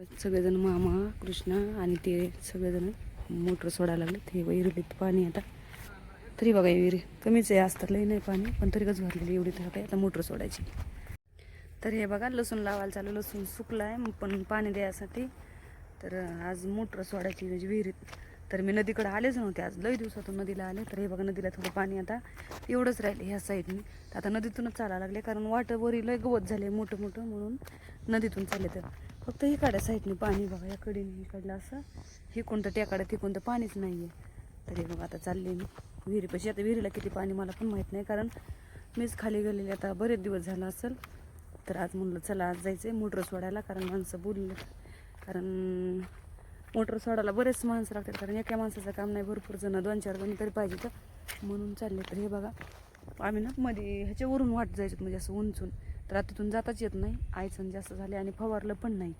सगळेजण मामा कृष्णा आणि ते सगळेजण मोटर सोडायला लागले. ते विहिरीत पाणी आता. तरी बघा विहिरी कमीच आहे आज तर लई नाही पाणी पण तरी कच भरलेली एवढी तर काय आता मोटर सोडायची. तर हे बघा लसूण लावायला चालू लसूण सुकलं आहे पण पाणी द्यायसाठी. तर आज मोटर सोडायची म्हणजे विहिरीत. तर मी नदीकडे आलेच नव्हते आज लई दिवसातून नदीला आले. तर हे बघा नदीला थोडं पाणी आता एवढंच राहिले ह्या साईडनी तर आता नदीतूनच चालायला लागले कारण वाटवरी लय गवत झाले मोठं मोठं म्हणून नदीतून चालले तर. फक्त इकडच्या साईडने पाणी बघा याकडे इकडलं असं. हे कोणतं त्याकडं ते कोणतं पाणीच नाही आहे तर हे बघा आता चालले मी. विहिरीपाशी आता विहिरीला किती पाणी मला पण माहीत नाही कारण मीच खाली गेलेली आता बरेच दिवस झाला असेल. तर आज म्हणलं चला आज जायचं आहे मोटर सोडायला कारण माणसं बोलले कारण मोटर सोडायला बरेच माणसं लागतात कारण एका माणसाचं काम नाही भरपूर जण दोन चार जण तरी पाहिजे तर. म्हणून चालले तर हे बघा आम्ही ना मध्ये ह्याच्यावरून वाट जायचं म्हणजे असं उंचून. तर तिथून जाताच येत नाही. आयचण जास्त झाले आणि फवारलं पण नाही.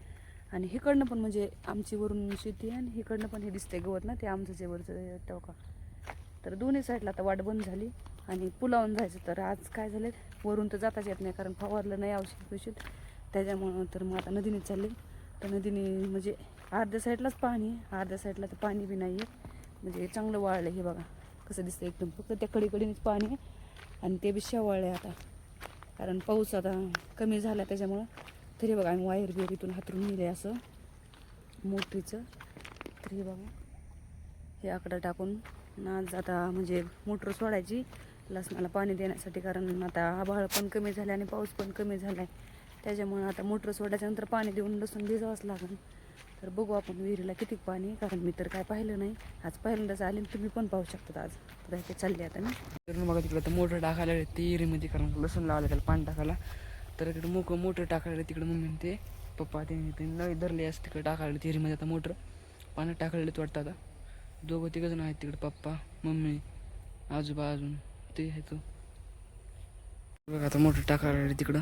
आणि हिकडनं पण म्हणजे आमची वरून शेती आहे आणि हिकडनं पण हे दिसते गवत ना ते आमचं जे वरचं टोका तर दोन्ही साईडला आता वाट बंद झाली आणि पुलावून जायचं. तर आज काय झालं वरून तर जाताच येत नाही कारण फवारलं नाही औषध औषध त्याच्यामुळं तर मग आता नदीने चालले तर नदीने म्हणजे अर्ध्या साईडलाच पाणी आहे. अर्ध्या साईडला तर पाणी बी नाही आहे म्हणजे चांगलं वाळलं हे बघा. कसं दिसतं एकदम. फक्त त्या कडीकडीनेच पाणी आहे आणि ते बी शेवाळलं आहे आता. कारण पाऊस आता कमी झाला त्याच्यामुळं. तरी बघा आम्ही वायर बिर इथून हातरून नेले असं. मोटरीचं. तरी बघा. हे आकडं टाकून नाच आता म्हणजे मोटर सोडायची. लसणाला पाणी देण्यासाठी कारण आता आभाळ पण कमी झाले आणि पाऊस पण कमी झाला आहे त्याच्यामुळं आता मोटर सोडायच्यानंतर पाणी देऊन लसूण भिजावंच लागेल. तर बघू आपण विहिरीला किती पाणी आहे, कारण मी तर काय पाहिलं नाही. आज पहिल्यांदाच आले तुम्ही पण पाहू शकता आज. तर ते चालले आता मी. तर तिकडं तर मोटर टाकायला ते विहिरीमध्ये कारण लसूण लावलं त्याला पाणी टाकायला. तर तिकडे मोकं मोटर टाकायला तिकडे मम्मी ते. पप्पा ते ते नवी धरले असं तिकडे टाकायला ते आता मोटर. पाण्यात टाकायला वाटतं आता. दोघं तिघं जण आहेत तिकडे पप्पा मम्मी आजोबा अजून ते आहे तो बघा आता मोटर टाकायला तिकडं.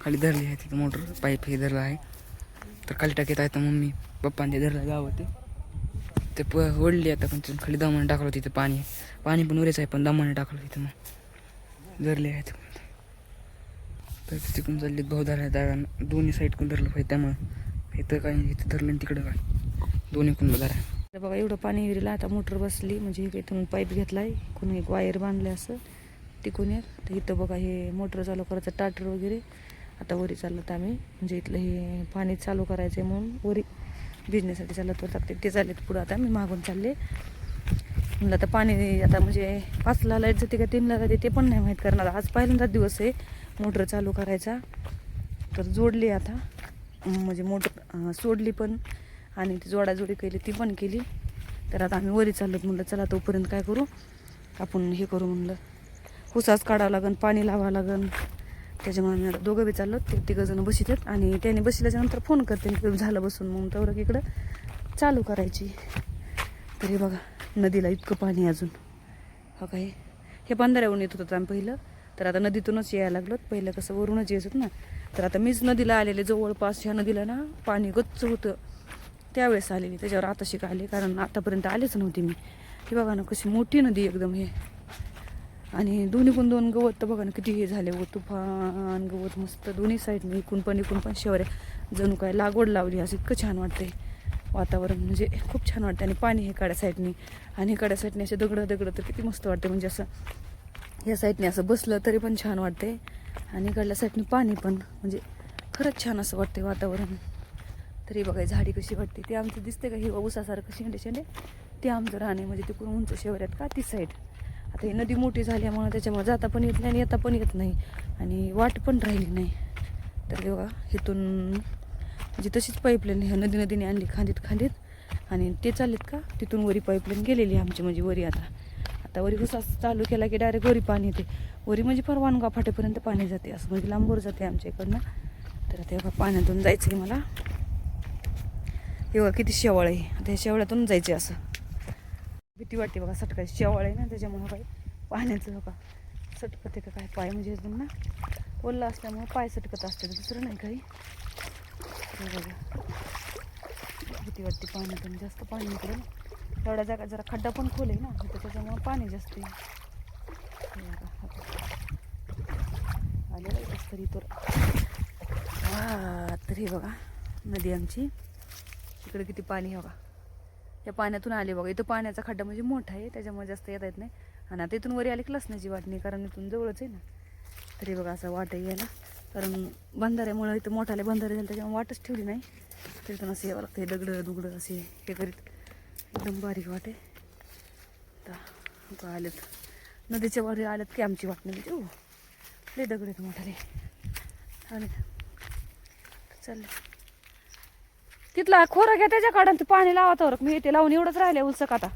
खाली धरली आहे तिथं मोटर पाईप हे धरलं आहे. तर खाली टाकीत आहे तर मम्मी. पप्पाने धरलं गाव ते ते प ओढली आता पण खाली दमाने टाकलं तिथं पाणी. पाणी पण उरेच आहे पण दमाने टाकलं तिथं मग. धरले आहेत तर तिकडून चालले भाऊ धरल्या दाव्या दोन्ही साईडकडून धरलं पाहिजे त्यामुळं. इथं काय इथं धरलं आणि तिकडं काय. दोन्ही कुंड धरा. तर बघा एवढं पाणी विहिरीला आता मोटर बसली म्हणजे इकडे इथून पाईप घेतला आहे कोणी एक वायर बांधले असं तिकून एक. तर इथं बघा हे मोटर चालू करायचं टाटर वगैरे. आता वरी चालत आम्ही. म्हणजे इथलं हे पाणी चालू करायचं आहे म्हणून वरी. भिजण्यासाठी चालत वर टाकते ते चाललेत पुढं आता. मी मागून चालले. म्हणलं आता पाणी आता म्हणजे पाचला लाइट जाते का तीनला जाते ते पण नाही माहीत कारण आता आज पहिल्यांदाच दिवस आहे मोटर चालू करायचा. तर जोडली आता. म्हणजे मोटर सोडली पण आणि ती जोडाजोडी केली ती पण केली. तर आता आम्ही वरी चाललो म्हणलं चला तोपर्यंत काय करू? आपण हे करू म्हणलं. हुसाच काढावं लागन पाणी लावावं लागन. त्याच्यामुळे मी आता दोघं बी चाललो. ते तिघंजण बसित आहेत. आणि त्याने बसल्याच्यानंतर फोन करते. मी झालं बसून. मग तेवढं इकडं चालू करायची. तरी बघा नदीला इतकं पाणी अजून. हो काय? हे बंधाऱ्यावरून येत होतं आम्ही पहिलं. तर आता नदीतूनच यायला लागलो. पहिलं कसं वरूनच येत ना. तर आता मीच नदीला आलेले. जवळपास ह्या नदीला ना पाणी गच्च होतं. त्यावेळेस आलेली. त्याच्यावर आता शिका आले? कारण आतापर्यंत आलेच नव्हती मी. हे बघा ना कशी मोठी नदी एकदम हे. आणि दोन्ही पण दोन गवत तर बघा ना किती हे झाले व तुफान गवत मस्त दोन्ही साईडने इकून पण इकून पण शेवऱ्या जणू काय लागवड लावली. असं इतकं छान वाटते वातावरण. म्हणजे खूप छान वाटतं आणि पाणी हे काड्या साईडनी आणि काड्या साईडने असे दगडं दगडं तर किती मस्त वाटते म्हणजे असं या साईडने असं बसलं तरी पण छान वाटते आणि इकडल्या साईडने पाणी पण. म्हणजे खरंच छान असं वाटते वातावरण. तरी बघा झाडी कशी वाटते. ते आमचं दिसते का? हे ऊसासारखं शेंडे शेंडे. ते आमचं राहणे म्हणजे तिकडून उंच शेवऱ्यात का? ती साईड आता ही नदी मोठी झाल्यामुळे त्याच्यामुळे जाता पण येत नाही आणि येता पण येत नाही. आणि वाट पण राहिली नाही. तर तेव्हा इथून म्हणजे तशीच पाईपलाईन ह्या नदी नदीने आणली खांदीत खांदीत. आणि ते चाललेत का? तिथून वरी पाईपलाईन गेलेली आहे आमची म्हणजे वरी आता. आता वरी हुसा चालू केला की डायरेक्ट वरी पाणी येते. वरी म्हणजे परवानगा वानगा फाटेपर्यंत पाणी जाते. असं म्हणजे लांबवर जाते आमच्या इकडनं. तर तेव्हा पाण्यातून जायचं आहे मला तेव्हा किती शेवाळ आहे. आता ह्या शेवळ्यातून जायचे असं. भीती वाटते बघा सटकायची शेवाळ आहे ना त्याच्यामुळं काय पाण्याचं बघा. सटकत आहे का काय पाय म्हणजे एकदम ना? ओल्ला असल्यामुळं पाय सटकत असते दुसरं नाही काही. बघा. भीती वाटते पाण्यातून जास्त पाणी इकडे. एवढ्या जागा जरा खड्डा पण खोल आहे ना त्याच्यामुळं पाणी जास्त आहे. आलेलं आहे तरी तर हा तरी बघा नदी आमची. तिकडे किती पाणी आहे बघा. या पाण्यातून आले बघा. इथं पाण्याचा खड्डा म्हणजे मोठा आहे त्याच्यामुळे जास्त येता येत नाही. आणि आता इथून वरी आली की लसणाची वाटणी कारण इथून जवळच आहे ना. तरी बघा असं वाट आहे यायला कारण बंधाऱ्यामुळं इथं मोठाले बंधारे झाले त्याच्यामुळे वाटच ठेवली नाही. तरी इथून असं यावं लागतं दगडं दुगडं असे हे करीत. एकदम बारीक वाट आहे. आलेत. नदीच्या वर आलेत की आमची वाट नाही ओ लय दगड आहेत मोठाले. आले चालले तिथला खोरं घ्या त्याच्या काढून ते पाणी लावा तर मी ते लावून एवढंच राहिले उलसक आता.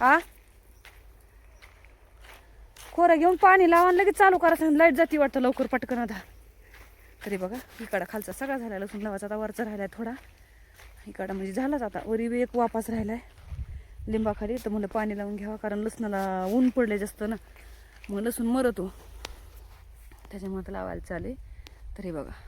हा? खोरं घेऊन पाणी लावा लगेच चालू करायचं लाइट जाती वाटतं लवकर पटकन आता. तरी बघा इकडा खालचा सगळा झाला लसूण लावायचा आता वरचा राहिलाय थोडा. इकडं म्हणजे झालाच आता. वरी बी एक वापास राहिलाय. लिंबाखाली तर म्हणलं पाणी लावून घ्यावा कारण लसणाला ऊन पडले जास्त ना. मग लसूण मरतो. त्याच्यामुळे लावायला चालेल तरी बघा.